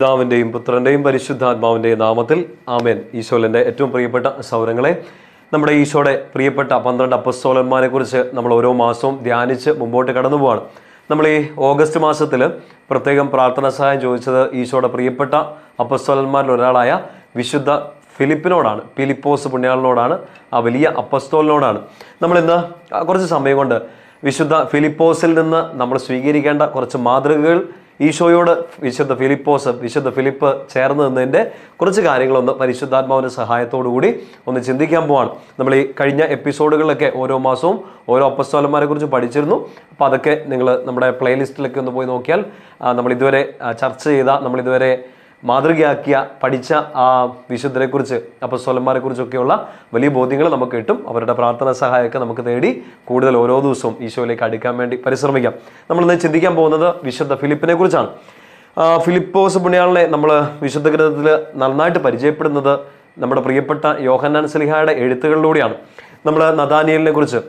പിതാവിന്റെയും പുത്രന്റെയും പരിശുദ്ധാത്മാവിന്റെയും നാമത്തിൽ ആമേൻ. ഈശോലിന്റെ ഏറ്റവും പ്രിയപ്പെട്ട സൗരങ്ങളെ നമ്മുടെ ഈശോയുടെ പ്രിയപ്പെട്ട പന്ത്രണ്ട് അപ്പസ്തോലന്മാരെ കുറിച്ച് നമ്മൾ ഓരോ മാസവും ധ്യാനിച്ച് മുമ്പോട്ട് കടന്നു പോവാണ്. നമ്മൾ ഈ ഓഗസ്റ്റ് മാസത്തിൽ പ്രത്യേകം പ്രാർത്ഥനാ സഹായം ചോദിച്ചത് ഈശോയുടെ പ്രിയപ്പെട്ട അപ്പസ്തോലന്മാരിൽ ഒരാളായ വിശുദ്ധ ഫിലിപ്പിനോടാണ് ഫിലിപ്പോസ് പുണ്യാളിനോടാണ് ആ വലിയ അപ്പസ്തോലിനോടാണ്. നമ്മൾ ഇന്ന് കുറച്ച് സമയം കൊണ്ട് വിശുദ്ധ ഫിലിപ്പോസിൽ നിന്ന് നമ്മൾ സ്വീകരിക്കേണ്ട കുറച്ച് മാതൃകകൾ ഈശോയോട് വിശുദ്ധ ഫിലിപ്പോസ് വിശുദ്ധ ഫിലിപ്പ് ചേർന്ന് നിന്നതിന്റെ കുറച്ച് കാര്യങ്ങളൊന്ന് പരിശുദ്ധാത്മാവിന്റെ സഹായത്തോടു കൂടി ഒന്ന് ചിന്തിക്കാൻ പോവാണ്. നമ്മൾ ഈ കഴിഞ്ഞ എപ്പിസോഡുകളിലൊക്കെ ഓരോ മാസവും ഓരോ അപ്പസ്തോലന്മാരെ കുറിച്ച് പഠിച്ചിരുന്നു. അപ്പോൾ അതൊക്കെ നിങ്ങൾ നമ്മുടെ പ്ലേലിസ്റ്റിലൊക്കെ ഒന്ന് പോയി നോക്കിയാൽ നമ്മൾ ഇതുവരെ ചർച്ച ചെയ്ത നമ്മൾ ഇതുവരെ മാതൃകയാക്കിയ പഠിച്ച ആ വിശുദ്ധരെക്കുറിച്ച് അപ്പസ്വലന്മാരെ കുറിച്ചൊക്കെയുള്ള വലിയ ബോധ്യങ്ങൾ നമുക്ക് കിട്ടും. അവരുടെ പ്രാർത്ഥന സഹായമൊക്കെ നമുക്ക് തേടി കൂടുതൽ ഓരോ ദിവസവും ഈശോയിലേക്ക് അടുക്കാൻ വേണ്ടി പരിശ്രമിക്കാം. നമ്മളിന്ന് ചിന്തിക്കാൻ പോകുന്നത് വിശുദ്ധ ഫിലിപ്പിനെ കുറിച്ചാണ് ഫിലിപ്പോസ് പുണ്യാളിനെ നമ്മൾ വിശുദ്ധ ഗ്രന്ഥത്തിൽ നന്നായിട്ട് പരിചയപ്പെടുന്നത് നമ്മുടെ പ്രിയപ്പെട്ട യോഹന്നാൻ സലിഹായുടെ എഴുത്തുകളിലൂടെയാണ്. നമ്മൾ നദാനിയലിനെ കുറിച്ച്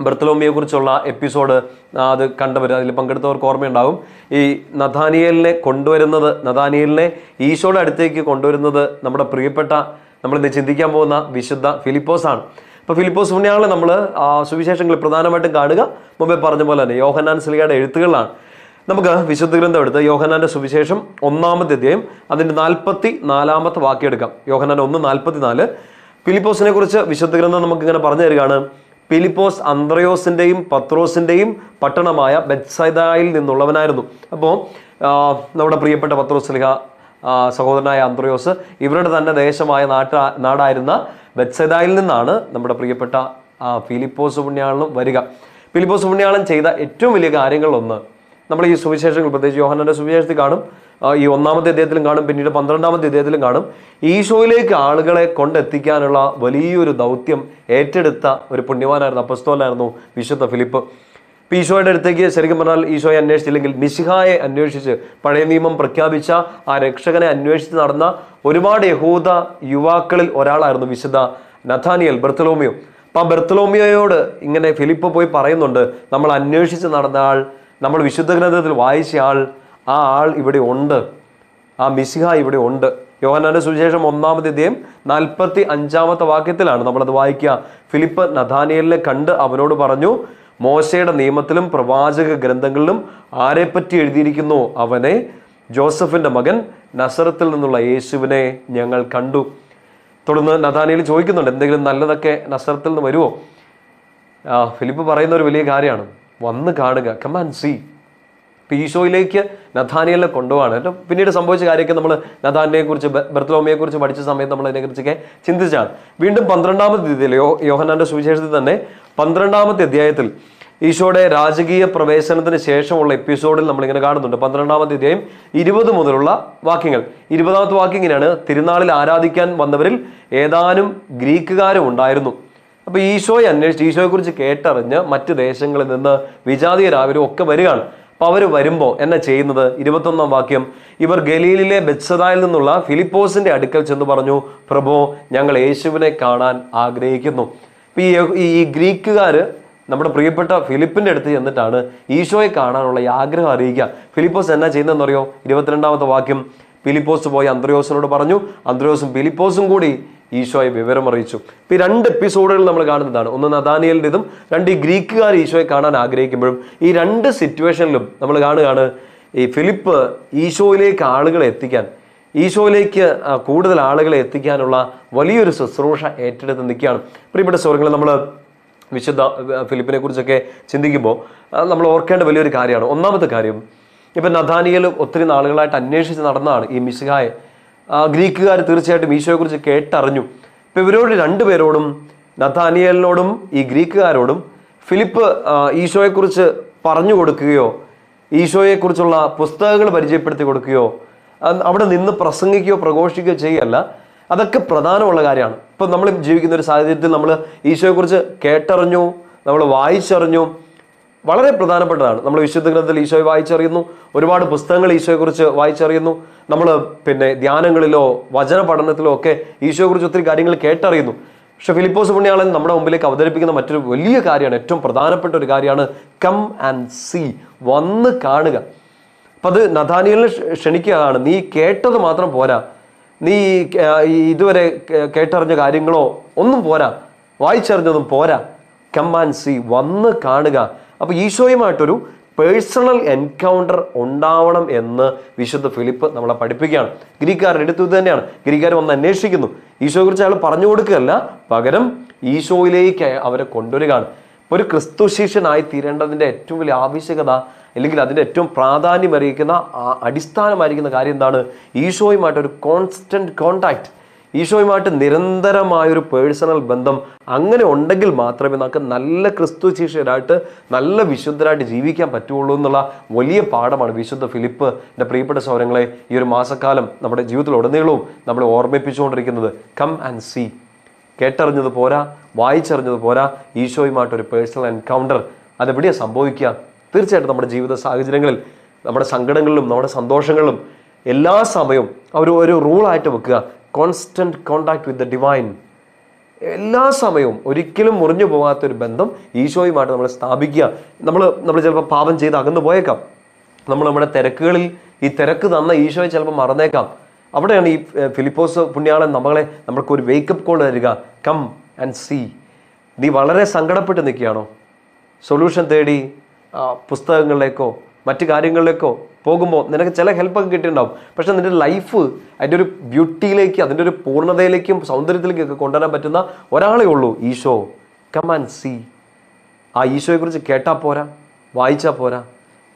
ബർത്തലോമിയെ കുറിച്ചുള്ള എപ്പിസോഡ് അത് കണ്ടവർ അതിൽ പങ്കെടുത്തവർക്ക് ഓർമ്മയുണ്ടാവും. ഈ നഥാനിയലിനെ കൊണ്ടുവരുന്നത് നഥാനിയലിനെ ഈശോയുടെ അടുത്തേക്ക് കൊണ്ടുവരുന്നത് നമ്മുടെ പ്രിയപ്പെട്ട നമ്മൾ ഇന്ന് ചിന്തിക്കാൻ പോകുന്ന വിശുദ്ധ ഫിലിപ്പോസ് ആണ് അപ്പോൾ ഫിലിപ്പോസ് പുണ്യാളെ നമ്മൾ സുവിശേഷങ്ങളിൽ പ്രധാനമായിട്ടും കാണുക. മുമ്പേ പറഞ്ഞ പോലെ തന്നെ യോഹന്നാൻ സ്ലിയുടെ എഴുത്തുകളിലാണ്. നമുക്ക് വിശുദ്ധ ഗ്രന്ഥം എടുത്ത് യോഹനാന്റെ സുവിശേഷം ഒന്നാമത്തെ അധ്യായം അതിന്റെ നാൽപ്പത്തി നാലാമത്തെ വാക്കിയെടുക്കാം യോഹനാൻ ഒന്ന് നാൽപ്പത്തി നാല് ഫിലിപ്പോസിനെ കുറിച്ച് വിശുദ്ധ ഗ്രന്ഥം നമുക്ക് ഇങ്ങനെ പറഞ്ഞു തരികയാണ്. ഫിലിപ്പോസ് അന്ത്രയോസിന്റെയും പത്രോസിന്റെയും പട്ടണമായ ബെത്സൈദായിൽ നിന്നുള്ളവനായിരുന്നു. അപ്പോൾ നമ്മുടെ പ്രിയപ്പെട്ട പത്രോസ് സ്ലിഹ ആ, സഹോദരനായ അന്ത്രയോസ് ഇവരുടെ തന്നെ ദേശമായ നാട്ട നാടായിരുന്ന ബെത്സൈദായിൽ നിന്നാണ് നമ്മുടെ പ്രിയപ്പെട്ട ഫിലിപ്പോസ് പുണ്യാളനും വരിക. ഫിലിപ്പോസ് പുണ്യാളൻ ചെയ്ത ഏറ്റവും വലിയ കാര്യങ്ങളിലൊന്ന് നമ്മൾ ഈ സുവിശേഷങ്ങൾ പ്രത്യേകിച്ച് യോഹനന്റെ സുവിശേഷത്തിൽ കാണും. ഈ ഒന്നാമത്തെ അദ്ദേഹത്തിലും കാണും പിന്നീട് പന്ത്രണ്ടാമത്തെ അദ്ദേഹത്തിലും കാണും. ഈശോയിലേക്ക് ആളുകളെ കൊണ്ടെത്തിക്കാനുള്ള വലിയൊരു ദൗത്യം ഏറ്റെടുത്ത ഒരു പുണ്യവാനായിരുന്നു അപ്പസ്തോലായിരുന്നു വിശുദ്ധ ഫിലിപ്പ്. ഇപ്പൊ ഈശോയുടെ അടുത്തേക്ക് ശരിക്കും പറഞ്ഞാൽ ഈശോയെ അന്വേഷിച്ചില്ലെങ്കിൽ മിശിഹായെ അന്വേഷിച്ച് പഴയ നിയമം പ്രഖ്യാപിച്ച ആ രക്ഷകനെ അന്വേഷിച്ച് നടന്ന ഒരുപാട് യഹൂദ യുവാക്കളിൽ ഒരാളായിരുന്നു വിശുദ്ധ നഥാനിയൽ ബർത്തലോമിയോ. അപ്പൊ ആ ബർത്തലോമിയോയോട് ഇങ്ങനെ ഫിലിപ്പ് പോയി പറയുന്നുണ്ട് നമ്മൾ അന്വേഷിച്ച് നടന്ന ആൾ നമ്മൾ വിശുദ്ധ ഗ്രന്ഥത്തിൽ വായിച്ച ആൾ ആ ആൾ ഇവിടെ ഉണ്ട്. ആ മിശിഹ ഇവിടെ ഉണ്ട്. യോഹനാന്റെ സുവിശേഷം ഒന്നാമത്തെ അധ്യായം നാൽപ്പത്തി അഞ്ചാമത്തെ വാക്യത്തിലാണ് നമ്മളത് വായിക്കുക. ഫിലിപ്പ് നഥാനിയലിനെ കണ്ട് അവനോട് പറഞ്ഞു മോശയുടെ നിയമത്തിലും പ്രവാചക ഗ്രന്ഥങ്ങളിലും ആരെപ്പറ്റി എഴുതിയിരിക്കുന്നു? അവനെ ജോസഫിന്റെ മകൻ നസറത്തിൽ നിന്നുള്ള യേശുവിനെ ഞങ്ങൾ കണ്ടു. തുടർന്ന് നഥാനിയിൽ ചോദിക്കുന്നുണ്ട് എന്തെങ്കിലും നല്ലതൊക്കെ നസറത്തിൽ നിന്ന് വരുമോ? ആ ഫിലിപ്പ് പറയുന്ന ഒരു വലിയ കാര്യമാണ്. വന്ന് കാണുക. കമാൻ സി ഇപ്പം ഈശോയിലേക്ക് നഥാനിയലിനെ കൊണ്ടുപോവാണ്. കേട്ടോ പിന്നീട് സംഭവിച്ച കാര്യമൊക്കെ നമ്മൾ നഥാനിയെ കുറിച്ച് ബർത്തലോമിയെ കുറിച്ച് പഠിച്ച സമയത്ത് നമ്മൾ അതിനെക്കുറിച്ചൊക്കെ ചിന്തിച്ചാണ്. വീണ്ടും പന്ത്രണ്ടാമത്തെ തീയതിയിൽ യോ യോഹനാന്റെ സുവിശേഷത്തിൽ തന്നെ പന്ത്രണ്ടാമത്തെ അധ്യായത്തിൽ ഈശോയുടെ രാജകീയ പ്രവേശനത്തിന് ശേഷമുള്ള എപ്പിസോഡിൽ നമ്മളിങ്ങനെ കാണുന്നുണ്ട്. പന്ത്രണ്ടാമത്തെ അധ്യായം ഇരുപത് മുതലുള്ള വാക്യങ്ങൾ. ഇരുപതാമത്തെ വാക്യം ഇങ്ങനെയാണ്. തിരുനാളിൽ ആരാധിക്കാൻ വന്നവരിൽ ഏതാനും ഗ്രീക്കുകാരും ഉണ്ടായിരുന്നു. അപ്പൊ ഈശോയെ അന്വേഷിച്ച് ഈശോയെ കുറിച്ച് കേട്ടറിഞ്ഞ് മറ്റ് ദേശങ്ങളിൽ നിന്ന് വിജാതീയരാവരും ഒക്കെ വരികയാണ്. അപ്പൊ അവർ വരുമ്പോൾ എന്നാ ചെയ്യുന്നത്? ഇരുപത്തൊന്നാം വാക്യം. ഇവർ ഗലീലിലെ ബെത്സദായിൽ നിന്നുള്ള ഫിലിപ്പോസിന്റെ അടുക്കൽ ചെന്ന് പറഞ്ഞു പ്രഭോ ഞങ്ങൾ യേശുവിനെ കാണാൻ ആഗ്രഹിക്കുന്നു. ഈ ഈ ഗ്രീക്കുകാർ നമ്മുടെ പ്രിയപ്പെട്ട ഫിലിപ്പിന്റെ അടുത്ത് ചെന്നിട്ടാണ് ഈശോയെ കാണാനുള്ള ഈ ആഗ്രഹം അറിയിക്കുക. ഫിലിപ്പോസ് എന്നാ ചെയ്യുന്നതെന്ന് അറിയോ ഇരുപത്തിരണ്ടാമത്തെ വാക്യം. ഫിലിപ്പോസ് പോയി അന്ത്രയോസിനോട് പറഞ്ഞു. അന്ത്രയോസും ഫിലിപ്പോസും കൂടി ഈശോയെ വിവരം അറിയിച്ചു ഇപ്പൊ ഈ രണ്ട് എപ്പിസോഡുകൾ നമ്മൾ കാണുന്നതാണ്. ഒന്ന് നദാനിയലിന്റെതും രണ്ട് ഈ ഗ്രീക്കുകാർ ഈശോയെ കാണാൻ ആഗ്രഹിക്കുമ്പോഴും ഈ രണ്ട് സിറ്റുവേഷനിലും നമ്മൾ കാണുകയാണ് ഈ ഫിലിപ്പ് ഈശോയിലേക്ക് ആളുകളെ എത്തിക്കാൻ ഈശോയിലേക്ക് കൂടുതൽ ആളുകളെ എത്തിക്കാനുള്ള വലിയൊരു ശുശ്രൂഷ ഏറ്റെടുത്ത് നിൽക്കുകയാണ്. പ്രിയപ്പെട്ട സുഹൃത്തുക്കളെ നമ്മൾ വിശുദ്ധ ഫിലിപ്പിനെ കുറിച്ചൊക്കെ ചിന്തിക്കുമ്പോൾ നമ്മൾ ഓർക്കേണ്ട വലിയൊരു കാര്യമാണ്. ഒന്നാമത്തെ കാര്യം ഇപ്പം നഥാനിയൽ ഒത്തിരി നാളുകളായിട്ട് അന്വേഷിച്ച് നടന്നതാണ് ഈ മിശിഹായെ. ഗ്രീക്കുകാർ തീർച്ചയായിട്ടും ഈശോയെക്കുറിച്ച് കേട്ടറിഞ്ഞു. ഇപ്പം ഇവരോട് രണ്ടുപേരോടും നഥാനിയലിനോടും ഈ ഗ്രീക്കുകാരോടും ഫിലിപ്പ് ഈശോയെക്കുറിച്ച് പറഞ്ഞു കൊടുക്കുകയോ ഈശോയെക്കുറിച്ചുള്ള പുസ്തകങ്ങൾ പരിചയപ്പെടുത്തി കൊടുക്കുകയോ അവിടെ നിന്ന് പ്രസംഗിക്കുകയോ പ്രഘോഷിക്കുകയോ ചെയ്യല്ല അതൊക്കെ പ്രധാനമുള്ള കാര്യമാണ്. ഇപ്പം നമ്മൾ ജീവിക്കുന്ന ഒരു സാഹചര്യത്തിൽ നമ്മൾ ഈശോയെക്കുറിച്ച് കേട്ടറിഞ്ഞു നമ്മൾ വായിച്ചറിഞ്ഞു വളരെ പ്രധാനപ്പെട്ടതാണ്. നമ്മൾ വിശുദ്ധ ഗ്രന്ഥത്തിൽ ഈശോയെ വായിച്ചറിയുന്നു. ഒരുപാട് പുസ്തകങ്ങൾ ഈശോയെക്കുറിച്ച് വായിച്ചറിയുന്നു. നമ്മൾ പിന്നെ ധ്യാനങ്ങളിലോ വചന പഠനത്തിലോ ഒക്കെ ഈശോയെക്കുറിച്ച് ഒത്തിരി കാര്യങ്ങൾ കേട്ടറിയുന്നു. പക്ഷെ ഫിലിപ്പോസ് പുണ്യാളൻ നമ്മുടെ മുമ്പിലേക്ക് അവതരിപ്പിക്കുന്ന മറ്റൊരു വലിയ കാര്യമാണ് ഏറ്റവും പ്രധാനപ്പെട്ട ഒരു കാര്യമാണ് കം ആൻഡ് സി വന്ന് കാണുക. അപ്പം അത് നഥാനിയലിനെ ക്ഷണിക്കുകയാണ്. നീ കേട്ടത് മാത്രം പോരാ. നീ ഇതുവരെ കേട്ടറിഞ്ഞ കാര്യങ്ങളോ ഒന്നും പോരാ. വായിച്ചറിഞ്ഞതും പോരാ. കം ആൻഡ് സി വന്ന് കാണുക. അപ്പോൾ ഈശോയുമായിട്ടൊരു പേഴ്സണൽ എൻകൗണ്ടർ ഉണ്ടാവണം എന്ന് വിശുദ്ധ ഫിലിപ്പ് നമ്മളെ പഠിപ്പിക്കുകയാണ്. ഗ്രീക്കാരുടെ അടുത്ത് ഇത് തന്നെയാണ്. ഗ്രീക്കാർ വന്ന് അന്വേഷിക്കുന്നു. ഈശോയെക്കുറിച്ച് അയാൾ പറഞ്ഞു കൊടുക്കുകയല്ല പകരം ഈശോയിലേക്ക് അവരെ കൊണ്ടുവരികയാണ്. ഇപ്പോൾ ഒരു ക്രിസ്തു ശിഷ്യനായി തീരേണ്ടതിന്റെ ഏറ്റവും വലിയ ആവശ്യകത അല്ലെങ്കിൽ അതിന്റെ ഏറ്റവും പ്രാധാന്യം അറിയിക്കുന്ന ആ- അടിസ്ഥാനമായിരിക്കുന്ന കാര്യം എന്താണ്? ഈശോയുമായിട്ടൊരു കോൺസ്റ്റന്റ് കോണ്ടാക്ട് ഈശോയുമായിട്ട് നിരന്തരമായൊരു പേഴ്സണൽ ബന്ധം അങ്ങനെ ഉണ്ടെങ്കിൽ മാത്രമേ നമുക്ക് നല്ല ക്രിസ്തു ശിഷ്യരായിട്ട് നല്ല വിശുദ്ധരായിട്ട് ജീവിക്കാൻ പറ്റുള്ളൂ എന്നുള്ള വലിയ പാഠമാണ് വിശുദ്ധ ഫിലിപ്പ് എന്റെ പ്രിയപ്പെട്ട സൗരങ്ങളെ ഈ ഒരു മാസക്കാലം നമ്മുടെ ജീവിതത്തിൽ ഉടനീളവും നമ്മളെ ഓർമ്മിപ്പിച്ചുകൊണ്ടിരിക്കുന്നത്. കം ആൻഡ് സീ കേട്ടറിഞ്ഞത് പോരാ വായിച്ചറിഞ്ഞത് പോരാ ഈശോയുമായിട്ട് ഒരു പേഴ്സണൽ എൻകൗണ്ടർ അതെവിടെയാണ് സംഭവിക്കുക? തീർച്ചയായിട്ടും നമ്മുടെ ജീവിത സാഹചര്യങ്ങളിൽ നമ്മുടെ സങ്കടങ്ങളിലും നമ്മുടെ സന്തോഷങ്ങളിലും എല്ലാ സമയവും അവർ ഒരു റൂളായിട്ട് വെക്കുക. Constant contact with the divine എല്ലാ സമയവും ഒരിക്കലും മുറിഞ്ഞു പോകാത്തൊരു ബന്ധം ഈശോയുമായിട്ട് നമ്മൾ സ്ഥാപിക്കുക. നമ്മൾ നമ്മൾ ചിലപ്പോൾ പാപം ചെയ്ത് അകന്നു പോയേക്കാം. നമ്മൾ നമ്മുടെ തിരക്കുകളിൽ ഈ തിരക്ക് തന്ന ഈശോയെ ചിലപ്പോൾ മറന്നേക്കാം. അവിടെയാണ് ഈ ഫിലിപ്പോസ് പുണ്യാളൻ നമ്മളെ നമ്മൾക്ക് ഒരു വേക്കപ്പ് കോൾ തരിക. കം ആൻഡ് സീ നീ വളരെ സങ്കടപ്പെട്ട് നിൽക്കുകയാണോ? സൊല്യൂഷൻ തേടി പുസ്തകങ്ങളിലേക്കോ മറ്റു കാര്യങ്ങളിലേക്കോ പോകുമ്പോൾ നിനക്ക് ചില ഹെൽപ്പൊക്കെ കിട്ടിയിട്ടുണ്ടാവും. പക്ഷെ നിന്റെ ലൈഫ് അതിന്റെ ഒരു ബ്യൂട്ടിയിലേക്ക് അതിന്റെ ഒരു പൂർണതയിലേക്കും സൗന്ദര്യത്തിലേക്കും ഒക്കെ കൊണ്ടുവരാൻ പറ്റുന്ന ഒരാളേ ഉള്ളൂ ഈശോ. ആൻഡ് സീ ആ ഈശോയെക്കുറിച്ച് കേട്ടാൽ പോരാ വായിച്ചാൽ പോരാ.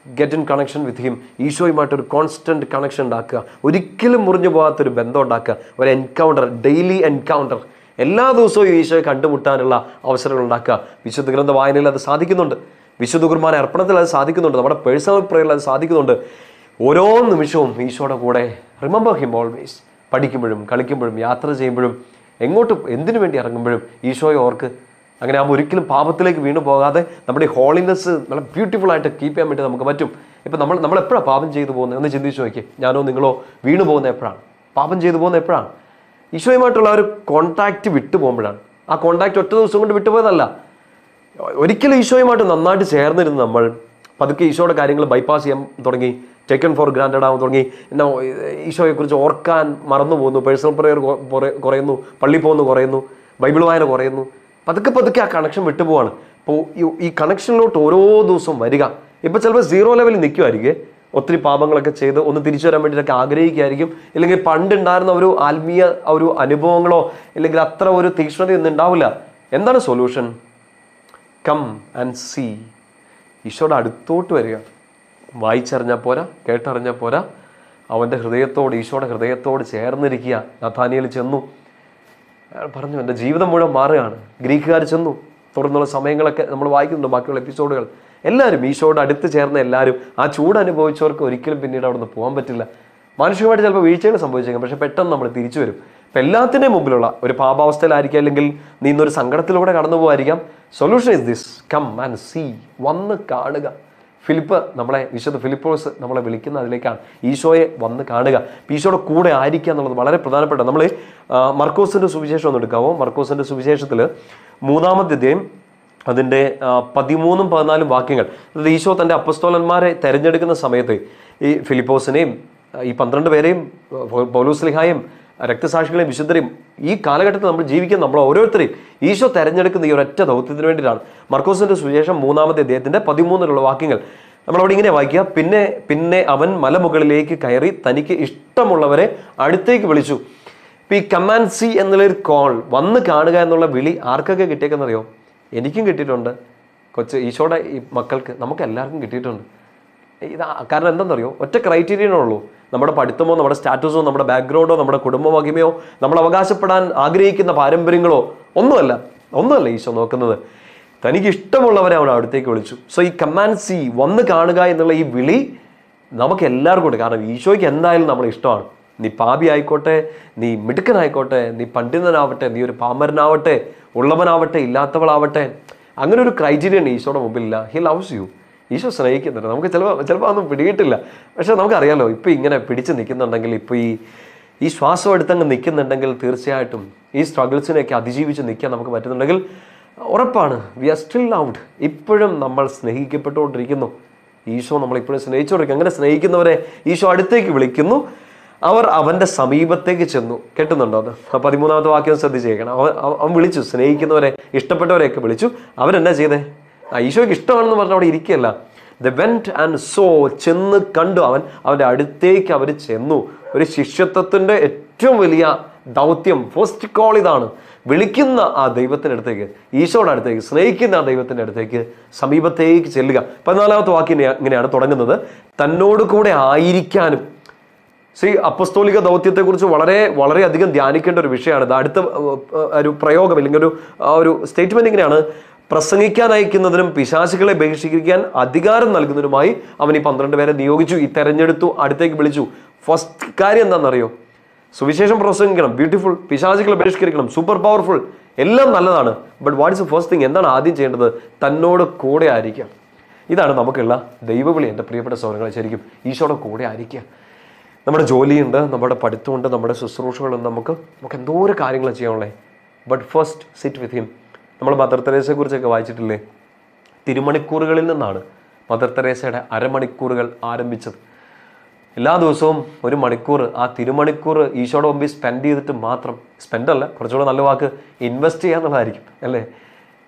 Get in connection with him ഈശോയുമായിട്ടൊരു constant connection ഉണ്ടാക്കുക. ഒരിക്കലും മുറിഞ്ഞു പോകാത്തൊരു ബന്ധം ഉണ്ടാക്കുക. ഒരു എൻകൗണ്ടർ ഡെയിലി എൻകൗണ്ടർ എല്ലാ ദിവസവും ഈശോയെ കണ്ടുമുട്ടാനുള്ള അവസരങ്ങൾ ഉണ്ടാക്കുക. വിശുദ്ധ ഗ്രന്ഥ വായനയിൽ അത് സാധിക്കുന്നുണ്ട്. വിശുദ്ധ കുർബാന അർപ്പണത്തിൽ അത് സാധിക്കുന്നുണ്ട്. നമ്മുടെ പേഴ്സണൽ പ്രയറിൽ അത് സാധിക്കുന്നുണ്ട്. ഓരോ നിമിഷവും ഈശോയുടെ കൂടെ റിമെമ്പർ ഹിം ഓൾവേസ് പഠിക്കുമ്പോഴും കളിക്കുമ്പോഴും യാത്ര ചെയ്യുമ്പോഴും എങ്ങോട്ട് എന്തിനു വേണ്ടി ഇറങ്ങുമ്പോഴും ഈശോയെ ഓർക്ക്. അങ്ങനെ ആകുമ്പോൾ ഒരിക്കലും പാപത്തിലേക്ക് വീണു പോകാതെ നമ്മുടെ ഹോളിനെസ് നല്ല ബ്യൂട്ടിഫുൾ ആയിട്ട് കീപ്പ് ചെയ്യാൻ വേണ്ടി നമുക്ക് പറ്റും. ഇപ്പം നമ്മൾ നമ്മൾ എപ്പോഴാണ് പാപം ചെയ്തു പോകുന്നത്? എന്ന് ചിന്തിച്ചു നോക്കി ഞാനോ നിങ്ങളോ വീണു പോകുന്ന എപ്പോഴാണ്? പാപം ചെയ്തു പോകുന്ന എപ്പോഴാണ്? ഈശോയുമായിട്ടുള്ള ഒരു കോൺടാക്റ്റ് വിട്ടു പോകുമ്പോഴാണ്. ആ കോൺടാക്റ്റ് ഒറ്റ ദിവസം കൊണ്ട് വിട്ടുപോയതല്ല. ഒരിക്കലും ഈശോയുമായിട്ട് നന്നായിട്ട് ചേർന്നിരുന്ന് നമ്മൾ പതുക്കെ ഈശോയുടെ കാര്യങ്ങൾ ബൈപ്പാസ് ചെയ്യാൻ തുടങ്ങി ടേക്കൺ ഫോർ ഗ്രാൻഡഡ് ആവാൻ തുടങ്ങി. എന്നാ ഈശോയെക്കുറിച്ച് ഓർക്കാൻ മറന്നു പോകുന്നു പേഴ്സണൽ പ്രെയർ കുറയുന്നു പള്ളി പോകുന്നു കുറയുന്നു ബൈബിൾ വായന കുറയുന്നു. പതുക്കെ പതുക്കെ ആ കണക്ഷൻ വിട്ടുപോവാണ് അപ്പോൾ ഈ- കണക്ഷനിലോട്ട് ഓരോ ദിവസവും വരിക. ഇപ്പോൾ ചിലപ്പോൾ സീറോ ലെവലിൽ നിൽക്കുമായിരിക്കും ഒത്തിരി പാപങ്ങളൊക്കെ ചെയ്ത് ഒന്ന് തിരിച്ചു വരാൻ വേണ്ടിയിട്ടൊക്കെ ആഗ്രഹിക്കുമായിരിക്കും ഇല്ലെങ്കിൽ പണ്ടുണ്ടായിരുന്ന ഒരു ആത്മീയ ഒരു അനുഭവങ്ങളോ ഇല്ലെങ്കിൽ അത്ര ഒരു തീക്ഷ്ണതയൊന്നും ഉണ്ടാവില്ല. എന്താണ് സൊല്യൂഷൻ കം ആൻഡ് സീ ഈശോയുടെ അടുത്തോട്ട് വരിക. വായിച്ചറിഞ്ഞാൽ പോരാ കേട്ടറിഞ്ഞാൽ പോരാ. അവന്റെ ഹൃദയത്തോട് ഈശോയുടെ ഹൃദയത്തോട് ചേർന്നിരിക്കുക. നഥാനിയിൽ ചെന്നു. പറഞ്ഞു എന്റെ ജീവിതം മുഴുവൻ മാറുകയാണ്. ഗ്രീക്കുകാർ ചെന്നു. തുടർന്നുള്ള സമയങ്ങളൊക്കെ നമ്മൾ വായിക്കുന്നുണ്ട് ബാക്കിയുള്ള എപ്പിസോഡുകൾ. എല്ലാവരും ഈശോയുടെ അടുത്ത് ചേർന്ന എല്ലാവരും ആ ചൂട് അനുഭവിച്ചവർക്ക് ഒരിക്കലും പിന്നീട് അവിടെ നിന്ന് പോകാൻ പറ്റില്ല. മാനുഷികമായിട്ട് ചിലപ്പോൾ വീഴ്ചകൾ സംഭവിച്ചേക്കാം പക്ഷെ പെട്ടെന്ന് നമ്മൾ തിരിച്ചു വരും. അപ്പം എല്ലാത്തിന്റെയും മുമ്പിലുള്ള ഒരു പാപാവസ്ഥയിലായിരിക്കാം അല്ലെങ്കിൽ നീ ഇന്നൊരു സങ്കടത്തിലൂടെ കടന്നു പോകായിരിക്കാം solution is this come and see വന്ന് കാണുക. ഫിലിപ്പ് നമ്മളെ വിശുദ്ധ ഫിലിപ്പോസ് നമ്മളെ വിളിക്കുന്ന അതിലേക്കാണ്. ഈശോയെ വന്ന് കാണുക. ഈശോയുടെ കൂടെ ആയിരിക്കുക എന്നുള്ളത് വളരെ പ്രധാനപ്പെട്ട. നമ്മൾ മർക്കോസിന്റെ സുവിശേഷം ഒന്ന് എടുക്കാവോ? മർക്കോസിന്റെ സുവിശേഷത്തിൽ മൂന്നാമത്തെ അധ്യായം അതിന്റെ പതിമൂന്നും പതിനാലും വാക്യങ്ങൾ. അതായത് ഈശോ തന്റെ അപ്പസ്തോലന്മാരെ തിരഞ്ഞെടുക്കുന്ന സമയത്ത് ഈ ഫിലിപ്പോസിനെയും ഈ പന്ത്രണ്ട് പേരെയും പൗലൂസ്ലിഹായും രക്തസാക്ഷികളെയും വിശുദ്ധരെയും ഈ കാലഘട്ടത്തിൽ നമ്മൾ ജീവിക്കുന്ന നമ്മൾ ഓരോരുത്തരെയും ഈശോ തെരഞ്ഞെടുക്കുന്ന ഈ ഒരൊറ്റ ദൗത്യത്തിന് വേണ്ടിയിട്ടാണ്. മർക്കോസിന്റെ സുവിശേഷം മൂന്നാമത്തെ അദ്ദേഹത്തിന്റെ പതിമൂന്നിലുള്ള വാക്യങ്ങൾ. നമ്മളവിടെ ഇങ്ങനെ വായിക്കുക. പിന്നെ പിന്നെ അവൻ മലമുകളിലേക്ക് കയറി തനിക്ക് ഇഷ്ടമുള്ളവരെ അടുത്തേക്ക് വിളിച്ചു. ഇപ്പം ഈ കമാൻഡ് സി എന്നുള്ളൊരു കോൾ വന്ന് കാണുക എന്നുള്ള വിളി ആർക്കൊക്കെ കിട്ടിയേക്കെന്നറിയോ? എനിക്കും കിട്ടിയിട്ടുണ്ട്. കൊച്ച് ഈശോയുടെ ഈ മക്കൾക്ക് നമുക്ക് എല്ലാവർക്കും കിട്ടിയിട്ടുണ്ട്. ഇത് കാരണം എന്താണെന്നറിയോ ഒറ്റ ക്രൈറ്റീരിയനേ ഉള്ളൂ. നമ്മുടെ പഠിത്തമോ നമ്മുടെ സ്റ്റാറ്റസോ നമ്മുടെ ബാക്ക്ഗ്രൗണ്ടോ നമ്മുടെ കുടുംബ മഹിമയോ നമ്മൾ അവകാശപ്പെടാൻ ആഗ്രഹിക്കുന്ന പാരമ്പര്യങ്ങളോ ഒന്നുമല്ല. ഒന്നുമല്ല ഈശോ നോക്കുന്നത്. തനിക്ക് ഇഷ്ടമുള്ളവരെ അവൻ അടുത്തേക്ക് വിളിച്ചു. സോ ഈ കമാൻഡ് സി വന്ന് കാണുക എന്നുള്ള ഈ വിളി നമുക്ക് എല്ലാവർക്കും ഉണ്ട്. കാരണം ഈശോയ്ക്ക് എന്തായാലും നമ്മളെ ഇഷ്ടമാണ്. നീ പാപി ആയിക്കോട്ടെ നീ മിടുക്കനായിക്കോട്ടെ നീ പണ്ഡിതനാവട്ടെ നീ ഒരു പാമരനാവട്ടെ ഉള്ളവനാവട്ടെ ഇല്ലാത്തവളാവട്ടെ. അങ്ങനെ ഒരു ക്രൈറ്റീരിയൻ ഈശോയുടെ മുമ്പിലില്ല. ഹി ലവ്സ് യു ഈശോ സ്നേഹിക്കുന്നുണ്ട്. നമുക്ക് ചിലപ്പോൾ ചിലപ്പോൾ ഒന്നും പിടികിട്ടില്ല. പക്ഷേ നമുക്കറിയാമല്ലോ ഇപ്പോൾ ഇങ്ങനെ പിടിച്ച് നിൽക്കുന്നുണ്ടെങ്കിൽ ഇപ്പോൾ ഈ ഈ ശ്വാസം എടുത്തങ്ങ് നിൽക്കുന്നുണ്ടെങ്കിൽ തീർച്ചയായിട്ടും ഈ സ്ട്രഗിൾസിനെയൊക്കെ അതിജീവിച്ച് നിൽക്കാൻ നമുക്ക് പറ്റുന്നുണ്ടെങ്കിൽ ഉറപ്പാണ്. വി ആർ സ്റ്റിൽ ലൗഡ് ഇപ്പോഴും നമ്മൾ സ്നേഹിക്കപ്പെട്ടുകൊണ്ടിരിക്കുന്നു. ഈശോ നമ്മളിപ്പോഴും സ്നേഹിച്ചുകൊണ്ടിരിക്കും അങ്ങനെ സ്നേഹിക്കുന്നവരെ ഈശോ അടുത്തേക്ക് വിളിക്കുന്നു. അവർ അവന്റെ സമീപത്തേക്ക് ചെന്നു. കേട്ടുന്നുണ്ടോ അത്? ആ പതിമൂന്നാമത്തെ വാക്യം ശ്രദ്ധിച്ചേക്കണം. അവൻ അവൻ- വിളിച്ചു. സ്നേഹിക്കുന്നവരെ ഇഷ്ടപ്പെട്ടവരെയൊക്കെ വിളിച്ചു. അവരെന്നാ ചെയ്തേ? ഈശോയ്ക്ക് ഇഷ്ടമാണെന്ന് പറഞ്ഞാൽ അവിടെ ഇരിക്കുകയല്ല. ദ വെന്റ് ആൻഡ് സോ ചെന്ന് കണ്ടു അവൻ. അവന്റെ അടുത്തേക്ക് അവർ ചെന്നു. ഒരു ശിഷ്യത്വത്തിന്റെ ഏറ്റവും വലിയ ദൗത്യം ഫസ്റ്റ് കോൾ ഇതാണ്. വിളിക്കുന്ന ആ ദൈവത്തിന്റെ അടുത്തേക്ക് ഈശോയുടെ അടുത്തേക്ക് സ്നേഹിക്കുന്ന ആ ദൈവത്തിന്റെ അടുത്തേക്ക് സമീപത്തേക്ക് ചെല്ലുക. പതിനാലാമത്തെ വാക്കിനെ ഇങ്ങനെയാണ് തുടങ്ങുന്നത്. തന്നോട് കൂടെ ആയിരിക്കാനും. ശ്രീ അപ്പസ്തോലിക ദൗത്യത്തെക്കുറിച്ച് വളരെ വളരെയധികം ധ്യാനിക്കേണ്ട ഒരു വിഷയമാണ്. ഇത് അടുത്ത ഒരു പ്രയോഗം അല്ലെങ്കിൽ ഒരു ആ ഒരു സ്റ്റേറ്റ്മെന്റ് ഇങ്ങനെയാണ്. പ്രസംഗിക്കാൻ അയക്കുന്നതിനും പിശാചുകളെ ബഹിഷ്കരിക്കാൻ അധികാരം നൽകുന്നതിനുമായി അവൻ ഈ പന്ത്രണ്ട് പേരെ നിയോഗിച്ചു. ഈ തെരഞ്ഞെടുത്തു. അടുത്തേക്ക് വിളിച്ചു. ഫസ്റ്റ് കാര്യം എന്താണെന്നറിയോ? സുവിശേഷം പ്രസംഗിക്കണം. ബ്യൂട്ടിഫുൾ പിശാചുകളെ ബഹിഷ്കരിക്കണം. സൂപ്പർ പവർഫുൾ എല്ലാം നല്ലതാണ്. But what is first thing എന്താണ് ആദ്യം ചെയ്യേണ്ടത്? തന്നോട് കൂടെ ആയിരിക്കാം ഇതാണ് നമുക്കുള്ള ദൈവവിളി. എന്റെ പ്രിയപ്പെട്ട സൗരങ്ങളെ ശരിക്കും ഈശോയുടെ കൂടെ ആയിരിക്കുക. നമ്മുടെ ജോലിയുണ്ട് നമ്മുടെ പഠിത്തമുണ്ട് നമ്മുടെ ശുശ്രൂഷകളുണ്ട്. നമുക്ക് നമുക്ക് എന്തോരം കാര്യങ്ങൾ ചെയ്യാനുള്ളത്. But first sit with him നമ്മൾ മദർ തെരേസയെ കുറിച്ചൊക്കെ വായിച്ചിട്ടില്ലേ? തിരുമണിക്കൂറുകളിൽ നിന്നാണ് മദർ തെരേസയുടെ അരമണിക്കൂറുകൾ ആരംഭിച്ചത്. എല്ലാ ദിവസവും ഒരു മണിക്കൂർ ആ തിരുമണിക്കൂർ ഈശോയുടെ മുമ്പിൽ സ്പെൻഡ് ചെയ്തിട്ട് മാത്രം സ്പെൻഡ് അല്ല കുറച്ചുകൂടെ നല്ല വാക്ക് ഇൻവെസ്റ്റ് ചെയ്യാന്നുള്ളതായിരിക്കും അല്ലേ?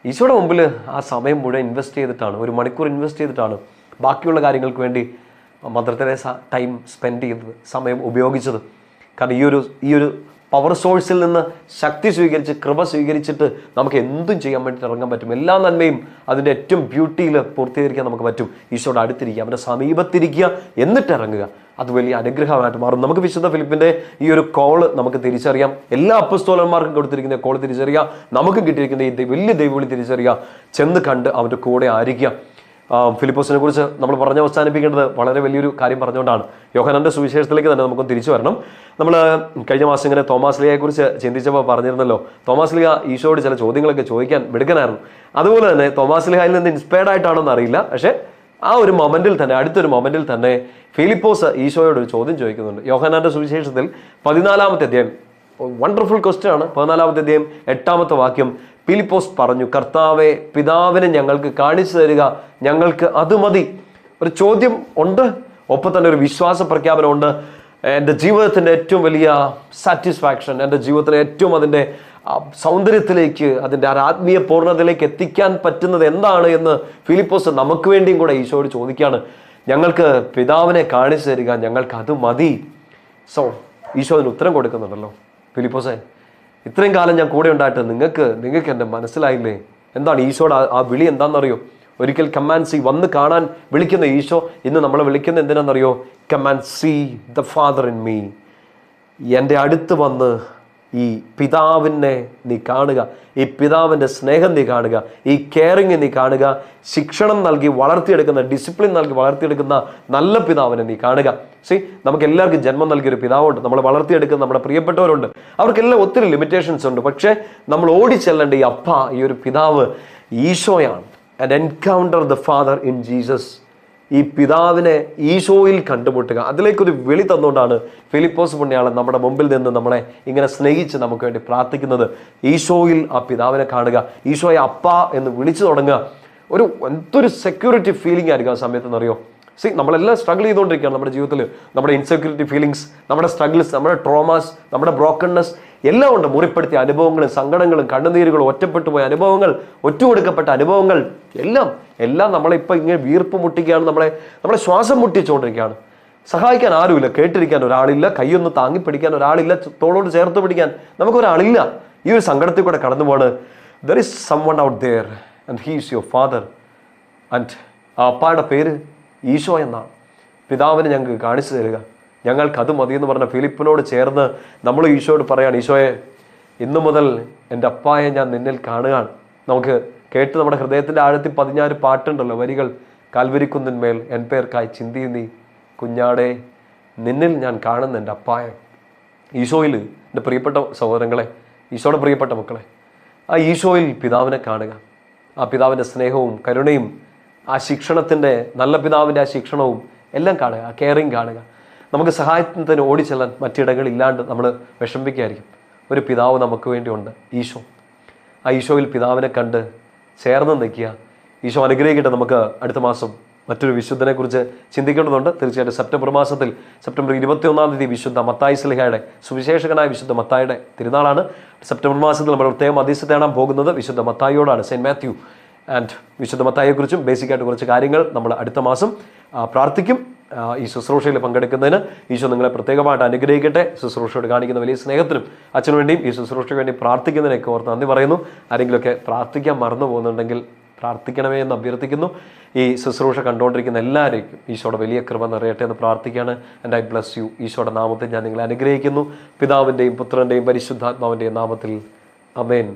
ഈശോയുടെ മുമ്പിൽ ആ സമയം മുഴുവൻ ഇൻവെസ്റ്റ് ചെയ്തിട്ടാണ് ഒരു മണിക്കൂർ ഇൻവെസ്റ്റ് ചെയ്തിട്ടാണ് ബാക്കിയുള്ള കാര്യങ്ങൾക്ക് വേണ്ടി മദർ തെരേസ ടൈം സ്പെൻഡ് ചെയ്തത് സമയം ഉപയോഗിച്ചത്. കാരണം ഈ ഒരു ഈ ഒരു പവർ സോഴ്സിൽ നിന്ന് ശക്തി സ്വീകരിച്ച് കൃപ സ്വീകരിച്ചിട്ട് നമുക്ക് എന്തും ചെയ്യാൻ വേണ്ടി ഇറങ്ങാൻ പറ്റും. എല്ലാ നന്മയും അതിന്റെ ഏറ്റവും ബ്യൂട്ടിയിൽ പൂർത്തീകരിക്കാൻ നമുക്ക് പറ്റും. ഈശോയുടെ അടുത്തിരിക്കുക അവന്റെ സമീപത്തിരിക്കുക എന്നിട്ട് ഇറങ്ങുക. അത് വലിയ അനുഗ്രഹമായിട്ട് മാറും. നമുക്ക് വിശുദ്ധ ഫിലിപ്പിന്റെ ഈ ഒരു കോൾ നമുക്ക് തിരിച്ചറിയാം. എല്ലാ അപ്പസ്തോലന്മാർക്കും കൊടുത്തിരിക്കുന്ന കോൾ തിരിച്ചറിയാം. നമുക്കും കിട്ടിയിരിക്കുന്ന ഈ വലിയ ദൈവവിളി തിരിച്ചറിയുക. ചെന്ന് കണ്ട് അവന്റെ കൂടെ ആയിരിക്കുക. ഫിലിപ്പോസിനെ കുറിച്ച് നമ്മൾ പറഞ്ഞ് അവസാനിപ്പിക്കേണ്ടത് വളരെ വലിയൊരു കാര്യം പറഞ്ഞുകൊണ്ടാണ്. യോഹനന്റെ സുവിശേഷത്തിലേക്ക് തന്നെ നമുക്ക് തിരിച്ചു വരണം. നമ്മൾ കഴിഞ്ഞ മാസം ഇങ്ങനെ തോമാസ് ലിയയെ കുറിച്ച് ചിന്തിച്ചപ്പോൾ പറഞ്ഞിരുന്നല്ലോ തോമാസ് ലിയ ഈശോയോട് ചില ചോദ്യങ്ങളൊക്കെ ചോദിക്കാൻ മിടുക്കനായിരുന്നു. അതുപോലെ തന്നെ തോമാസ് ലിഹായിൽ നിന്ന് ഇൻസ്പയർഡ് ആയിട്ടാണോ എന്ന് അറിയില്ല. പക്ഷേ ആ ഒരു മൊമെന്റിൽ തന്നെ അടുത്തൊരു മൊമെന്റിൽ തന്നെ ഫിലിപ്പോസ് ഈശോയോട് ഒരു ചോദ്യം ചോദിക്കുന്നുണ്ട്. യോഹനാന്റെ സുവിശേഷത്തിൽ പതിനാലാമത്തെ അധ്യായം വണ്ടർഫുൾ ക്വസ്റ്റ്യൻ ആണ്. പതിനാലാമത്തെ അധ്യായം എട്ടാമത്തെ വാക്യം ഫിലിപ്പോസ് പറഞ്ഞു കർത്താവെ പിതാവിനെ ഞങ്ങൾക്ക് കാണിച്ചു തരിക ഞങ്ങൾക്ക് അത് മതി. ഒരു ചോദ്യം ഉണ്ട് ഒപ്പം തന്നെ ഒരു വിശ്വാസ പ്രഖ്യാപനമുണ്ട് എന്റെ ജീവിതത്തിന്റെ ഏറ്റവും വലിയ സാറ്റിസ്ഫാക്ഷൻ എന്റെ ജീവിതത്തിലെ ഏറ്റവും അതിന്റെ സൗന്ദര്യത്തിലേക്ക് അതിന്റെ ആ ആത്മീയ പൂർണതയിലേക്ക് എത്തിക്കാൻ പറ്റുന്നത് എന്താണ് എന്ന് ഫിലിപ്പോസ് നമുക്ക് വേണ്ടിയും കൂടെ ഈശോയോട് ചോദിക്കുകയാണ്. ഞങ്ങൾക്ക് പിതാവിനെ കാണിച്ചു തരിക ഞങ്ങൾക്ക് അത് മതി. സോ ഈശോ അതിന് ഉത്തരം കൊടുക്കുന്നുണ്ടല്ലോ ഫിലിപ്പോസേ. ഇത്രയും കാലം ഞാൻ കൂടെ ഉണ്ടായിട്ട് നിങ്ങൾക്ക് നിങ്ങൾക്ക് എന്റെ മനസ്സിലായില്ലേ? എന്താണ് ഈശോയുടെ ആ- വിളി എന്താണെന്നറിയോ? ഒരിക്കൽ കമാൻഡ് സി വന്ന് കാണാൻ വിളിക്കുന്ന ഈശോ ഇന്ന് നമ്മളെ വിളിക്കുന്ന എന്തിനാണെന്നറിയോ? Come and see the father in me. എന്റെ അടുത്ത് വന്ന് ഈ പിതാവിനെ നീ കാണുക. ഈ പിതാവിന്റെ സ്നേഹം നീ കാണുക. ഈ കെയറിങ് നീ കാണുക. ശിക്ഷണം നൽകി വളർത്തിയെടുക്കുന്ന ഡിസിപ്ലിൻ നൽകി വളർത്തിയെടുക്കുന്ന നല്ല പിതാവിനെ നീ കാണുക. സി നമുക്ക് എല്ലാവർക്കും ജന്മം നൽകിയൊരു പിതാവുണ്ട്. നമ്മൾ വളർത്തിയെടുക്കുന്ന നമ്മുടെ പ്രിയപ്പെട്ടവരുണ്ട്. അവർക്കെല്ലാം ഒത്തിരി ലിമിറ്റേഷൻസ് ഉണ്ട്. പക്ഷേ നമ്മൾ ഓടിച്ചെല്ലേണ്ട ഈ അപ്പ ഈ ഒരു പിതാവ് ഈശോയാണ്. And encounter the father in Jesus ഈ പിതാവിനെ ഈശോയിൽ കണ്ടുമുട്ടുക. അതിലേക്കൊരു വിളി തന്നുകൊണ്ടാണ് ഫിലിപ്പോസ് പുണ്യാളൻ നമ്മുടെ മുമ്പിൽ നിന്ന് നമ്മളെ ഇങ്ങനെ സ്നേഹിച്ച് നമുക്ക് വേണ്ടി പ്രാർത്ഥിക്കുന്നത്. ഈശോയിൽ ആ പിതാവിനെ കാണുക. ഈശോയെ അപ്പ എന്ന് വിളിച്ചു തുടങ്ങുക. ഒരു എന്തൊരു സെക്യൂരിറ്റി ഫീലിംഗ് ആയിരിക്കും ആ സമയത്ത് എന്നറിയോ സി നമ്മളെല്ലാം സ്ട്രഗിൾ ചെയ്തുകൊണ്ടിരിക്കുകയാണ് നമ്മുടെ ജീവിതത്തിൽ നമ്മുടെ ഇൻസെക്യൂരിറ്റി ഫീലിങ്സ് നമ്മുടെ സ്ട്രഗിൾസ് നമ്മുടെ ട്രോമാസ് നമ്മുടെ ബ്രോക്കൺനെസ് എല്ലാം ഉണ്ട് മുറിപ്പെടുത്തിയ അനുഭവങ്ങളും സങ്കടങ്ങളും കണ്ണുനീരുകളും ഒറ്റപ്പെട്ടു പോയ അനുഭവങ്ങൾ ഒറ്റുകൊടുക്കപ്പെട്ട അനുഭവങ്ങൾ എല്ലാം എല്ലാം നമ്മളിപ്പോൾ ഇങ്ങനെ വീർപ്പ് മുട്ടിക്കുകയാണ് നമ്മളെ നമ്മളെ ശ്വാസം മുട്ടിച്ചുകൊണ്ടിരിക്കുകയാണ്. സഹായിക്കാൻ ആരുമില്ല കേട്ടിരിക്കാൻ ഒരാളില്ല കൈയൊന്ന് താങ്ങി പിടിക്കാൻ ഒരാളില്ല തോളോട് ചേർത്ത് പിടിക്കാൻ നമുക്കൊരാളില്ല. ഈ ഒരു സങ്കടത്തിൽ കൂടെ കടന്നു പോണ് there is someone out there and he is your father and ആ അപ്പായുടെ പേര് ഈശോ എന്നാണ്. പിതാവിനെ ഞങ്ങൾക്ക് കാണിച്ചു തരിക. ഞങ്ങൾക്ക് അത് മതി എന്ന് പറഞ്ഞ ഫിലിപ്പിനോട് ചേർന്ന് നമ്മൾ ഈശോയോട് പറയാണ് ഈശോയെ ഇന്നു മുതൽ എന്റെ അപ്പായെ ഞാൻ നിന്നിൽ കാണുകയാണ്. നമുക്ക് കേട്ട് നമ്മുടെ ഹൃദയത്തിന്റെ ആഴത്തിൽ പതിഞ്ഞാറ് പാട്ടുണ്ടല്ലോ വരികൾ കാൽവരിക്കുന്നിന്മേൽ എൻ പേർക്കായി ചിന്തി നീ കുഞ്ഞാടെ നിന്നിൽ ഞാൻ കാണുന്ന എന്റെ അപ്പായെ. ഈശോയിൽ എന്റെ പ്രിയപ്പെട്ട സഹോദരങ്ങളെ ഈശോയുടെ പ്രിയപ്പെട്ട മക്കളെ ആ ഈശോയിൽ പിതാവിനെ കാണുക. ആ പിതാവിന്റെ സ്നേഹവും കരുണയും ആ ശിക്ഷണത്തിന്റെ നല്ല പിതാവിന്റെ ആ ശിക്ഷണവും എല്ലാം കാണുക ആ കെയറിങ് കാണുക. നമുക്ക് സഹായത്തിന് ഓടിച്ചെല്ലാൻ മറ്റിടങ്ങളില്ലാണ്ട് നമ്മൾ വിഷമിക്കുകയായിരിക്കും ഒരു പിതാവ് നമുക്ക് വേണ്ടിയുണ്ട്. ഈശോ. ആ ഈശോയിൽ പിതാവിനെ കണ്ട് ചേർന്ന് നിൽക്കുക. ഈശോ അനുഗ്രഹിക്കട്ടെ നമുക്ക് അടുത്ത മാസം മറ്റൊരു വിശുദ്ധനെക്കുറിച്ച് ചിന്തിക്കേണ്ടതുണ്ട്. തീർച്ചയായിട്ടും സെപ്റ്റംബർ മാസത്തിൽ സെപ്റ്റംബർ ഇരുപത്തി ഒന്നാം തീയതി വിശുദ്ധ മത്തായി സ്ലിഹയുടെ സുവിശേഷകനായ വിശുദ്ധ മത്തായുടെ തിരുനാളാണ്. സെപ്റ്റംബർ മാസത്തിൽ നമ്മൾ പ്രത്യേകം അതിശ തേടാൻ പോകുന്നത് വിശുദ്ധ മത്തായിയോടാണ്. സെന്റ് മാത്യു ആൻഡ് വിശുദ്ധ മത്തായെക്കുറിച്ചും ബേസിക്കായിട്ട് കുറച്ച് കാര്യങ്ങൾ നമ്മൾ അടുത്ത മാസം പ്രാർത്ഥിക്കും. ഈ ശുശ്രൂഷയിൽ പങ്കെടുക്കുന്നതിന് ഈശോ നിങ്ങളെ പ്രത്യേകമായിട്ട് അനുഗ്രഹിക്കട്ടെ. ശുശ്രൂഷയോട് കാണിക്കുന്ന വലിയ സ്നേഹത്തിനും അച്ഛനു വേണ്ടിയും ഈ ശുശ്രൂഷയ്ക്ക് വേണ്ടി പ്രാർത്ഥിക്കുന്നതിനൊക്കെ ഓർത്ത് നന്ദി പറയുന്നു. ആരെങ്കിലുമൊക്കെ പ്രാർത്ഥിക്കാൻ മറന്നു പോകുന്നുണ്ടെങ്കിൽ പ്രാർത്ഥിക്കണമേ എന്ന് അഭ്യർത്ഥിക്കുന്നു. ഈ ശുശ്രൂഷ കണ്ടുകൊണ്ടിരിക്കുന്ന എല്ലാവരെയും ഈശോയുടെ വലിയ കൃപ നിറയട്ടെ എന്ന് പ്രാർത്ഥിക്കുകയാണ്. ആൻഡ് ഐ ബ്ലസ് യു ഈശോയുടെ നാമത്തിൽ ഞാൻ നിങ്ങളെ അനുഗ്രഹിക്കുന്നു. പിതാവിന്റെയും പുത്രന്റെയും പരിശുദ്ധാത്മാവിന്റെയും നാമത്തിൽ. അമേൻ